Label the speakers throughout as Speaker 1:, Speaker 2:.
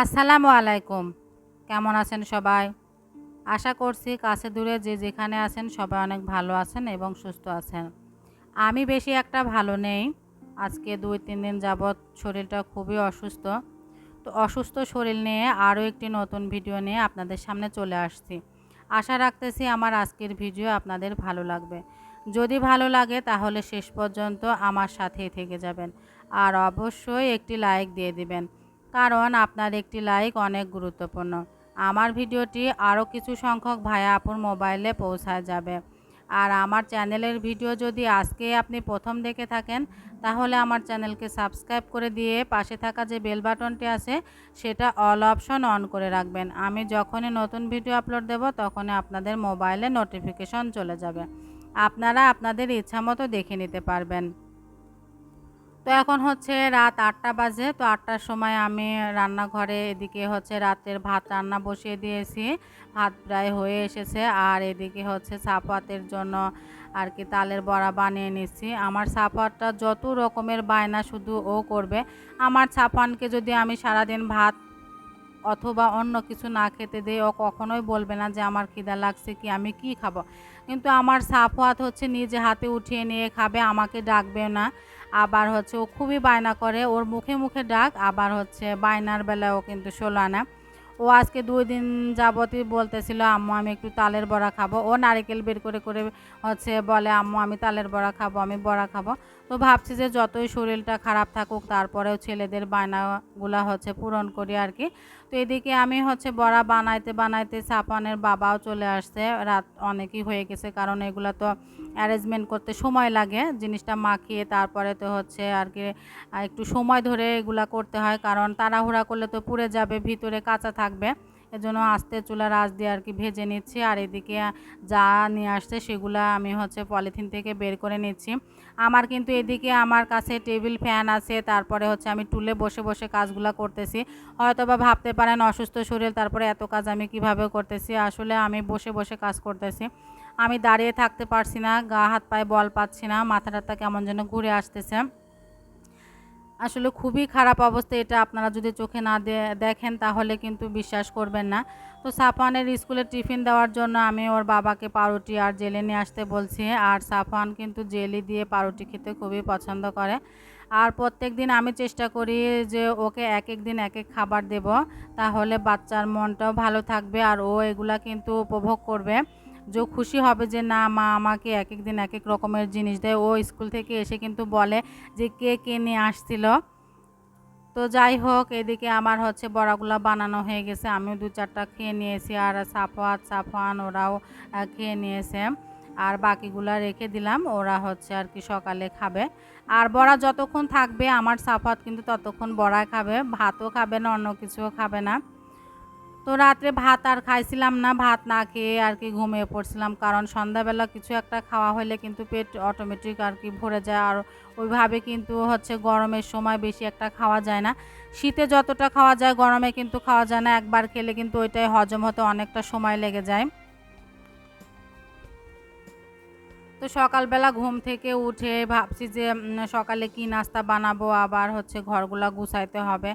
Speaker 1: আসসালামু আলাইকুম। কেমন আছেন সবাই? আশা করছি কাছে দূরে যে যেখানে আছেন সবাই অনেক ভালো আছেন এবং সুস্থ আছেন। আমি বেশি একটা ভালো নেই। আজকে দুই তিন দিন যাবৎ শরীরটা খুবই অসুস্থ। তো অসুস্থ শরীর নিয়ে আরও একটি নতুন ভিডিও নিয়ে আপনাদের সামনে চলে আসছি। আশা রাখতেছি আমার আজকের ভিডিও আপনাদের ভালো লাগবে। যদি ভালো লাগে তাহলে শেষ পর্যন্ত আমার সাথেই থেকে যাবেন। আর অবশ্যই একটি লাইক দিয়ে দিবেন। কারণ আপনার একটি লাইক অনেক গুরুত্বপূর্ণ। আমার ভিডিওটি আরও কিছু সংখ্যক ভাইয়া আপুর মোবাইলে পৌঁছায় যাবে। আর আমার চ্যানেলের ভিডিও যদি আজকে আপনি প্রথম দেখে থাকেন, তাহলে আমার চ্যানেলকে সাবস্ক্রাইব করে দিয়ে পাশে থাকা যে বেল বাটনটি আছে, সেটা অল অপশন অন করে রাখবেন। আমি যখনই নতুন ভিডিও আপলোড দেব, তখনই আপনাদের মোবাইলে নোটিফিকেশন চলে যাবে। আপনারা আপনাদের ইচ্ছা মতো দেখে নিতে পারবেন। তো এখন হচ্ছে রাত আটটা বাজে, তো আটটার সময় আমি রান্নাঘরে এদিকে হচ্ছে রাতের ভাত রান্না বসিয়ে দিয়েছি। ভাত প্রায় হয়ে এসেছে, আর এদিকে হচ্ছে সাপাতের জন্য আর কি তালের বড়া বানিয়ে নিচ্ছি। আমার সাপাতটা যত রকমের বায়না শুধু ও করবে। আমার ছাপানকে যদি আমি সারাদিন ভাত অথবা অন্য কিছু না খেতে দেই ও কখনোই বলবে না যে আমার খিদা লাগছে কি, আমি কি খাব? কিন্তু আমার সাফওয়াত হচ্ছে নিজে হাতে উঠিয়ে নিয়ে খাবে, আমাকে ডাকবে না। আবার হচ্ছে ও খুবই বায়না করে, ওর মুখে মুখে ডাক, আবার হচ্ছে বায়নার বেলায় ও কিন্তু ষোলো না ও আজকে দুই দিন যাবতই বলতেছিল, আম্মু, আমি একটু তালের বড়া খাব। ও নারিকেল বের করে করে হচ্ছে বলে, আম্মু, আমি তালের বড়া খাব, আমি বড়া খাব। তো ভাবছি যে যতই শরীরটা খারাপ থাকুক, তারপরেও ছেলেদের বায়নাগুলা হচ্ছে পূরণ করি আর কি। তো এদিকে আমি হচ্ছে বড়া বানাইতে বানাইতে সাপানের বাবাও চলে আসছে। রাত অনেকই হয়ে গেছে, কারণ এগুলো তো অ্যারেঞ্জমেন্ট করতে সময় লাগে। জিনিসটা মাখিয়ে তারপরে তো হচ্ছে আর কি একটু সময় ধরে এগুলা করতে হয়, কারণ তাড়াহুড়া করলে তো পুড়ে যাবে, ভিতরে কাঁচা থাকবে। এজন্য আস্তে চুলার আঁচ দিয়ে আর কি ভেজে নিচ্ছি। আর এদিকে যা নিয়ে আসছে সেগুলো আমি হচ্ছে পলিথিন থেকে বের করে নিচ্ছি। আমার কিন্তু এদিকে আমার কাছে টেবিল ফ্যান আছে, তারপরে হচ্ছে আমি টুলে বসে বসে কাজগুলো করতেছি। হয়তো বা ভাবতে পারেন অসুস্থ শরীর, তারপরে এত কাজ আমি কীভাবে করতেছি? আসলে আমি বসে বসে কাজ করতেছি। আমি দাঁড়িয়ে থাকতে পারছি না, গা হাত পায়ে বল পাচ্ছি না মাথা টাথা কেমন যেন ঘুরে আসতেছে। আসলে খুবই খারাপ অবস্থা এটা। আপনারা যদি চোখে না দেখেন তাহলে কিন্তু বিশ্বাস করবেন না। তো সাফানের স্কুলে টিফিন দেওয়ার জন্য আমি ওর বাবাকে পাউরুটি আর জেলে নিয়ে আসতে বলছি। আর সাফান কিন্তু জেলি দিয়ে পাউরুটি খেতে খুবই পছন্দ করে। আর প্রত্যেক দিন আমি চেষ্টা করি যে ওকে এক এক দিন এক এক খাবার দেব। তাহলে বাচ্চার মনটাও ভালো থাকবে আর ও এগুলা কিন্তু উপভোগ করবে। যে খুশি হবে যে না, মা আমাকে এক এক দিন এক এক রকমের জিনিস দেয়। ও স্কুল থেকে এসে কিন্তু বলে যে কে কে নিয়ে আসছিল। তো যাই হোক, এদিকে আমার হচ্ছে বড়াগুলো বানানো হয়ে গেছে। আমিও দু চারটা খেয়ে নিয়েছি আর সাফাত সাফান ওরাও খেয়ে নিয়েছে। আর বাকিগুলা রেখে দিলাম, ওরা হচ্ছে আর কি সকালে খাবে। আর বড়া যতক্ষণ থাকবে, আমার সাফাত কিন্তু ততক্ষণ বড়া খাবে। ভাতও খাবে না, অন্য কিছুও খাবে না। তো রাত্রে ভাত আর খাইছিলাম না, ভাত না খেয়ে আর কি ঘুমিয়ে পড়ছিলাম। কারণ সন্ধ্যাবেলা কিছু একটা খাওয়া হলে কিন্তু পেট অটোমেটিক আর কি ভরে যায়। আর ওইভাবে কিন্তু হচ্ছে গরমের সময় বেশি একটা খাওয়া যায় না। শীতে যতটা খাওয়া যায়, গরমে কিন্তু খাওয়া যায় না। একবার খেলে কিন্তু ওইটাই হজম হতে অনেকটা সময় লেগে যায়। তো সকালবেলা ঘুম থেকে উঠে ভাবছি যে সকালে কি নাস্তা বানাবো? আবার হচ্ছে ঘরগুলো গুছাইতে হবে।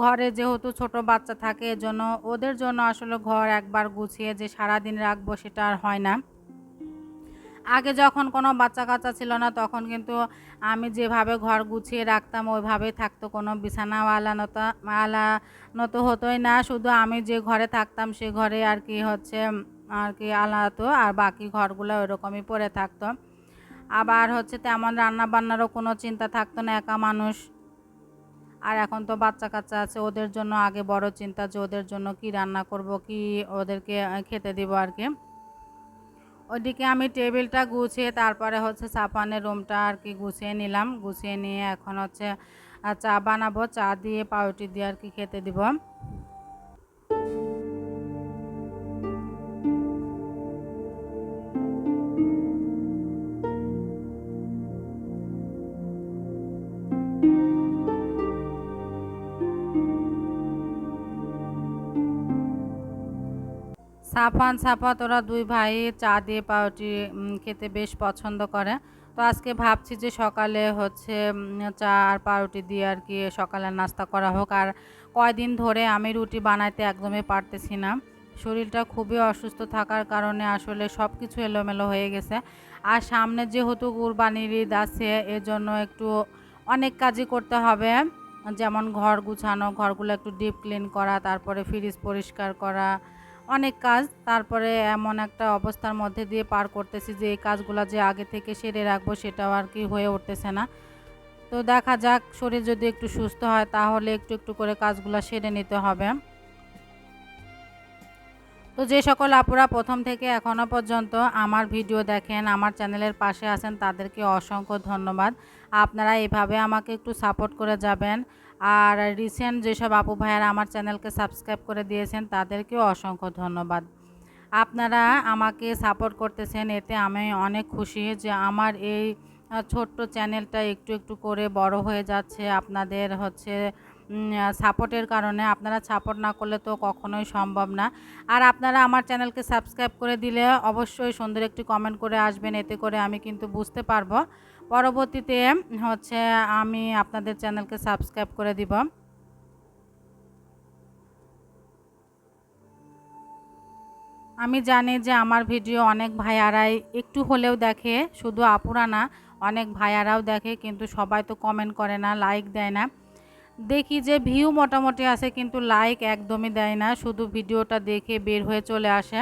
Speaker 1: ঘরে যেহেতু ছোট বাচ্চা থাকে, এজন্য ওদের জন্য আসলে ঘর একবার গুছিয়ে যে সারাদিন রাখব সেটা আর হয় না। আগে যখন কোনো বাচ্চা কাচ্চা ছিল না, তখন কিন্তু আমি যেভাবে ঘর গুছিয়ে রাখতাম, ওইভাবেই থাকতো। কোনো বিছানাওয়ালা নত আলানত হতোই না। শুধু আমি যে ঘরে থাকতাম, সে ঘরে আর কি হচ্ছে আর কি আলাদা আর বাকি ঘরগুলো ওইরকমই পড়ে থাকতো। আবার হচ্ছে তেমন রান্না বান্নারও কোনো চিন্তা থাকতো না, একা মানুষ। আর এখন তো বাচ্চা কাচ্চা আছে, ওদের জন্য আগে বড় চিন্তা যে ওদের জন্য কি রান্না করব, কি ওদেরকে খেতে দিব আর কি। ওইদিকে আমি টেবিলটা গুছিয়ে, তারপরে হচ্ছে চাপানের রুমটা আর কি গুছিয়ে নিলাম। গুছিয়ে নিয়ে এখন হচ্ছে চা বানাবো, চা দিয়ে পাউরুটি দিয়ে আর কি খেতে দিব। সাফান সাফাত ওরা দুই ভাই চা দিয়ে পাউরুটি খেতে বেশ পছন্দ করে। তো আজকে ভাবছি যে সকালে হচ্ছে চা আর পাউরুটি দিয়ে আর কি সকালের নাস্তা করা হোক। আর কয়দিন ধরে আমি রুটি বানাইতে একদমই পারতেছি না। শরীরটা খুবই অসুস্থ থাকার কারণে আসলে সব কিছু এলোমেলো হয়ে গেছে। আর সামনে যেহেতু কুরবানির ঈদ আছে, এজন্য একটু অনেক কাজই করতে হবে। যেমন ঘর গুছানো, ঘরগুলো একটু ডিপ ক্লিন করা, তারপরে ফ্রিজ পরিষ্কার করা অনেক কাজ, তারপরে এমন একটা অবস্থার মধ্যে দিয়ে পার করতেছি যে, এই কাজগুলো যে আগে থেকে সেরে রাখব সেটাও আর কি হয়ে উঠতেছে না। তো দেখা যাক, শরীর যদি একটু সুস্থ হয় তাহলে একটু একটু করে কাজগুলো সেরে নিতে হবে। তো যে সকল আপুরা প্রথম থেকে এখনও পর্যন্ত আমার ভিডিও দেখেন, আমার চ্যানেলের পাশে আছেন, তাদেরকে অসংখ্য ধন্যবাদ। আপনারা এভাবে আমাকে একটু সাপোর্ট করে যাবেন। আর রিসেন্ট যেসব আপু ভাইয়ারা আমার চ্যানেলকে সাবস্ক্রাইব করে দিয়েছেন, তাদেরকেও অসংখ্য ধন্যবাদ। আপনারা আমাকে সাপোর্ট করতেছেন, এতে আমি অনেক খুশি যে আমার এই ছোট্ট চ্যানেলটা একটু একটু করে বড় হয়ে যাচ্ছে। আপনাদের হচ্ছে সাপোর্টের কারণে আপনারা সাপোর্ট না করলে তো কখনোই সম্ভব না। আর আপনারা আমার চ্যানেলকে সাবস্ক্রাইব করে দিলে অবশ্যই সুন্দর একটি কমেন্ট করে আসবেন, এতে করে আমি কিন্তু বুঝতে পারব। পরবর্তীতে, হচ্ছে, আমি আপনাদের চ্যানেলকে সাবস্ক্রাইব করে দিব। আমি জানি যে আমার ভিডিও অনেক ভাইয়ারাই একটু হলেও দেখে, শুধু আপুরা না, অনেক ভাইয়ারাও দেখে, কিন্তু সবাই তো কমেন্ট করে না লাইক দেয় না। দেখি যে ভিউ মোটামুটি আছে, কিন্তু লাইক একদমই দেয় না, শুধু ভিডিওটা দেখে বের হয়ে চলে আসে।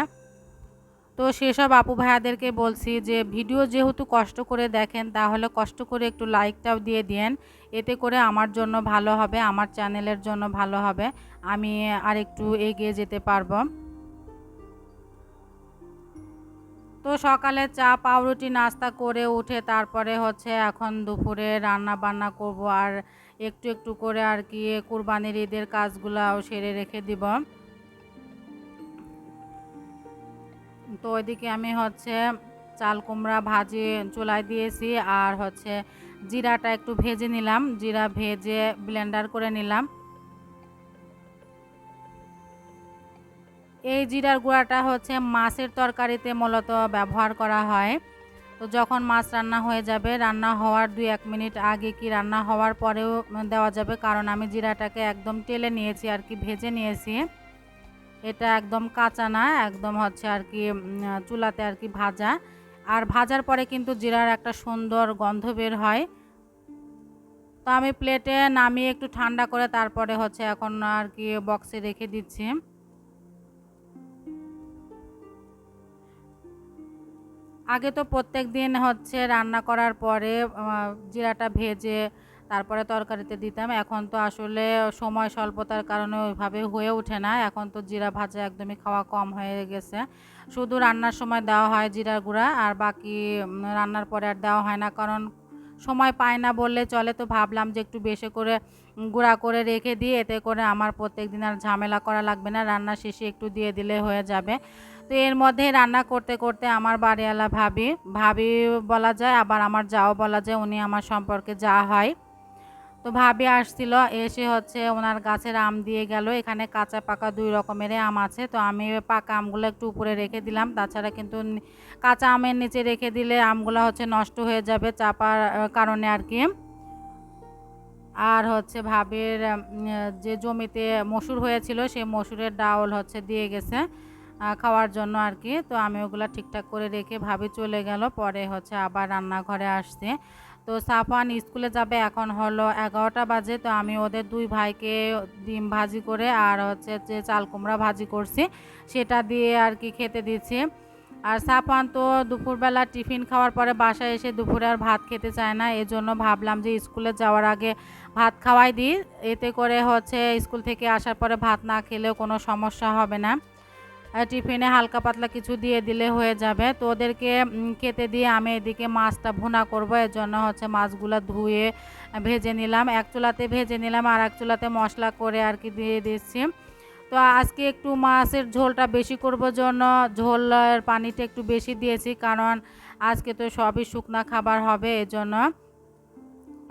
Speaker 1: তো সেসব আপু ভাইয়াদেরকে বলছি যে ভিডিও যেহেতু কষ্ট করে দেখেন, তাহলে কষ্ট করে একটু লাইকটাও দিয়ে দিয়েন। এতে করে আমার জন্য ভালো হবে, আমার চ্যানেলের জন্য ভালো হবে। আমি আর একটু এগিয়ে যেতে পারব। তো সকালে চা, পাউরুটি, নাস্তা করে উঠে তারপরে হচ্ছে এখন দুপুরে রান্না বান্না করব আর একটু একটু করে আর কি কুরবানির ঈদের কাজগুলাও সেরে রেখে দিব। তো ওইদিকে আমি হচ্ছে চাল, কুমড়া ভাজি চুলায় দিয়েছি আর হচ্ছে জিরাটা একটু ভেজে নিলাম। জিরা ভেজে ব্লেন্ডার করে নিলাম। এই জিরার গুঁড়াটা হচ্ছে মাছের তরকারিতে মূলত ব্যবহার করা হয়। তো যখন মাছ রান্না হয়ে যাবে, রান্না হওয়ার দুই এক মিনিট আগে কি রান্না হওয়ার পরেও দেওয়া যাবে, কারণ আমি জিরাটাকে একদম টেলে নিয়েছি আর কি, ভেজে নিয়েছি। এটা একদম কাঁচা না, একদম হচ্ছে আর কি চুলাতে আর কি ভাজা। আর ভাজার পরে কিন্তু জিরার একটা সুন্দর গন্ধ বের হয়। তো আমি প্লেটে নামিয়ে একটু ঠান্ডা করে তারপরে হচ্ছে এখন আর কি বক্সে রেখে দিচ্ছি। আগে তো প্রত্যেক দিন হচ্ছে রান্না করার পরে জিরাটা ভেজে তারপরে তরকারিতে দিতাম। এখন তো আসলে সময় স্বল্পতার কারণে ওইভাবে হয়ে ওঠে না। এখন তো জিরা ভাজা একদমই খাওয়া কম হয়ে গেছে। শুধু রান্নার সময় দেওয়া হয় জিরার গুঁড়া, আর বাকি রান্নার পরে আর দেওয়া হয় না। কারণ সময় পায় না বললে চলে। তো ভাবলাম যে একটু বেশি করে গুঁড়া করে রেখে দিয়ে এতে করে আমার প্রত্যেক দিন আর ঝামেলা করা লাগবে না। রান্না শেষে একটু দিয়ে দিলে হয়ে যাবে। তো এর মধ্যে রান্না করতে করতে আমার বাড়িওয়ালা ভাবি ভাবি বলা যায়, আবার আমার যাও বলা যায়, উনি আমার সম্পর্কে যা হয়। তো ভাবি আসছিল, এসে হচ্ছে ওনার গাছের আম দিয়ে গেল। এখানে কাঁচা পাকা দুই রকমের আম আছে। তো আমি পাকা আমগুলো একটু উপরে রেখে দিলাম। তাছাড়া কিন্তু কাঁচা আমের নিচে রেখে দিলে আমগুলো হচ্ছে নষ্ট হয়ে যাবে চাপার কারণে আর কি। আর হচ্ছে ভাবির যে জমিতে মসুর হয়েছিল, সেই মসুরের ডাউল হচ্ছে দিয়ে গেছে খাওয়ার জন্য আর কি। তো আমি ওগুলো ঠিকঠাক করে রেখে ভাবি চলে গেল। পরে হচ্ছে আবার রান্নাঘরে আসছে। তো সাফান স্কুলে যাবে, এখন হলো এগারোটা বাজে। তো আমি ওদের দুই ভাইকে ডিম ভাজি করে আর হচ্ছে যে চাল কুমড়া ভাজি করছি, সেটা দিয়ে আর কি খেতে দিচ্ছি। আর সাফান তো দুপুরবেলা টিফিন খাওয়ার পরে বাসায় এসে দুপুরে আর ভাত খেতে চায় না, এজন্য ভাবলাম যে স্কুলে যাওয়ার আগে ভাত খাওয়াই দিই। এতে করে হচ্ছে স্কুল থেকে আসার পরে ভাত না খেলেও কোনো সমস্যা হবে না। টিফিনে হালকা পাতলা কিছু দিয়ে দিলে হয়ে যাবে। তো ওদেরকে খেতে দিয়ে আমি এদিকে মাছটা ভুনা করব। এর জন্য হচ্ছে মাছগুলো ধুয়ে ভেজে নিলাম। এক চুলাতে ভেজে নিলাম আর এক চুলাতে মশলা করে আর কি দিয়ে দিচ্ছি। তো আজকে একটু মাছের ঝোলটা বেশি করব জন্য। ঝোলের পানিটা একটু বেশি দিয়েছি কারণ আজকে তো সবই শুকনা খাবার হবে এজন্য।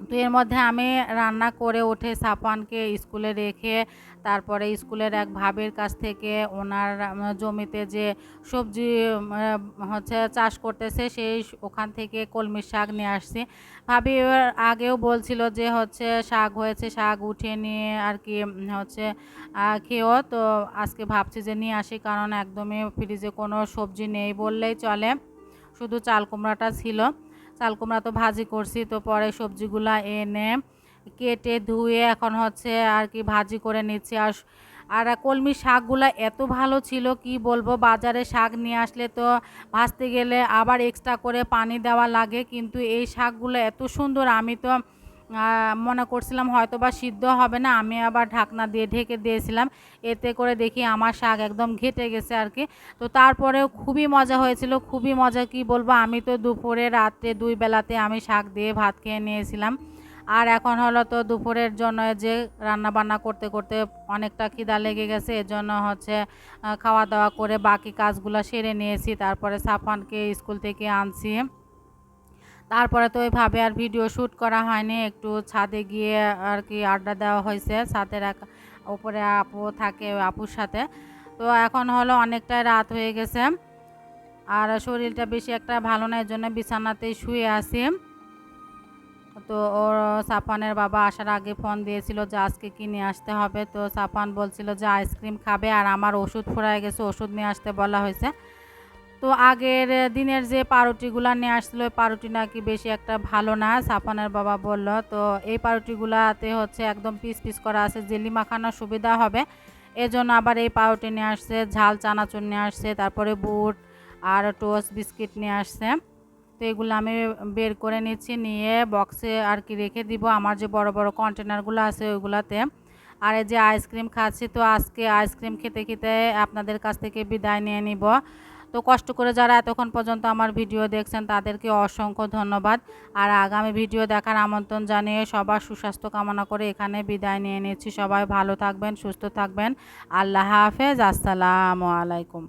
Speaker 1: তো এর মধ্যে আমি রান্না করে উঠে সাপানকে স্কুলে রেখে তারপরে স্কুলের এক ভাবের কাছ থেকে ওনার জমিতে যে সবজি হচ্ছে চাষ করতেছে, সেই ওখান থেকে কলমি শাক নিয়ে আসছি। ভাবি আগেও বলছিল যে হচ্ছে শাক হয়েছে, শাক উঠিয়ে নিয়ে আর কি হচ্ছে খেয়েও। তো আজকে ভাবছি যে নিয়ে আসি, কারণ একদমই ফ্রিজে কোনো সবজি নেই বললেই চলে। শুধু চাল কুমড়াটা ছিল। চাল কুমড়া তো ভাজি করছি, তো পরে সবজিগুলা এনে কেটে ধুয়ে এখন হচ্ছে আর কি ভাজি করে নিচ্ছি। আর আর কলমি শাকগুলো এত ভালো ছিল, কি বলব? বাজারে শাক নিয়ে আসলে তো ভাজতে গেলে আবার এক্সট্রা করে পানি দেওয়া লাগে, কিন্তু এই শাকগুলো এত সুন্দর আমি তো মনে করছিলাম হয়তো বা সিদ্ধ হবে না, আমি আবার ঢাকনা দিয়ে ঢেকে দিয়েছিলাম। এতে করে দেখি আমার শাক একদম ঘেটে গেছে আর কি। তো তারপরেও খুবই মজা হয়েছিল, খুবই মজা, কি বলব? আমি তো দুপুরে রাত্রে দুই বেলাতে আমি শাক দিয়ে ভাত খেয়ে নিয়েছিলাম। আর এখন হলো তো দুপুরের জন্য যে রান্না বান্না করতে করতে অনেকটা খিদা লেগে গেছে, এজন্য হচ্ছে খাওয়া দাওয়া করে বাকি কাজগুলো সেরে নিয়েছি। তারপরে সাফানকে স্কুল থেকে আনছি। তারপরে তো ওইভাবে আর ভিডিও শ্যুট করা হয়নি, একটু ছাদে গিয়ে আর কি আড্ডা দেওয়া হয়েছে। ছাদের এক, ওপরে আপু থাকে আপুর সাথে। তো এখন হলো অনেকটাই রাত হয়ে গেছে। আর শরীরটা বেশি একটা ভালো না এর জন্য বিছানাতেই শুয়ে আছি। তো ওর সাপানের বাবা আসার আগে ফোন দিয়েছিল যে আজকে কি নিয়ে আসতে হবে। তো সাপান বলছিল যে আইসক্রিম খাবে আর আমার ওষুধ ফুরায় গেছে, ওষুধ নিয়ে আসতে বলা হয়েছে। তো আগের দিনের যে পাউরুটিগুলো নিয়ে আসছিল, ওই পাউরুটি নাকি বেশি একটা ভালো না, সাপানের বাবা বলল। তো এই পাউরুটিগুলাতে হচ্ছে একদম পিস পিস করা আছে, জেলি মাখানোর সুবিধা হবে। এজন্য আবার এই পাউরুটি নিয়ে আসছে, ঝাল, চানাচুর নিয়ে আসছে, তারপরে বুট আর টোস্ট বিস্কিট নিয়ে আসছে। তো এগুলো আমি বের করে নিচ্ছি, নিয়ে বক্সে আর কি রেখে দিব। আমার যে বড় বড় কন্টেনারগুলো আছে ওইগুলাতে। আর এই যে আইসক্রিম খাচ্ছি, তো আজকে আইসক্রিম খেতে খেতে আপনাদের কাছ থেকে বিদায় নিয়ে নিব। তো কষ্ট করে যারা এতক্ষণ পর্যন্ত আমার ভিডিও দেখছেন, তাদেরকে অসংখ্য ধন্যবাদ। আর আগামী ভিডিও দেখার আমন্ত্রণ জানিয়ে সবার সুস্বাস্থ্য কামনা করে এখানে বিদায় নিয়ে নিচ্ছি। সবাই ভালো থাকবেন, সুস্থ থাকবেন। আল্লাহ হাফেজ, আসসালামু আলাইকুম।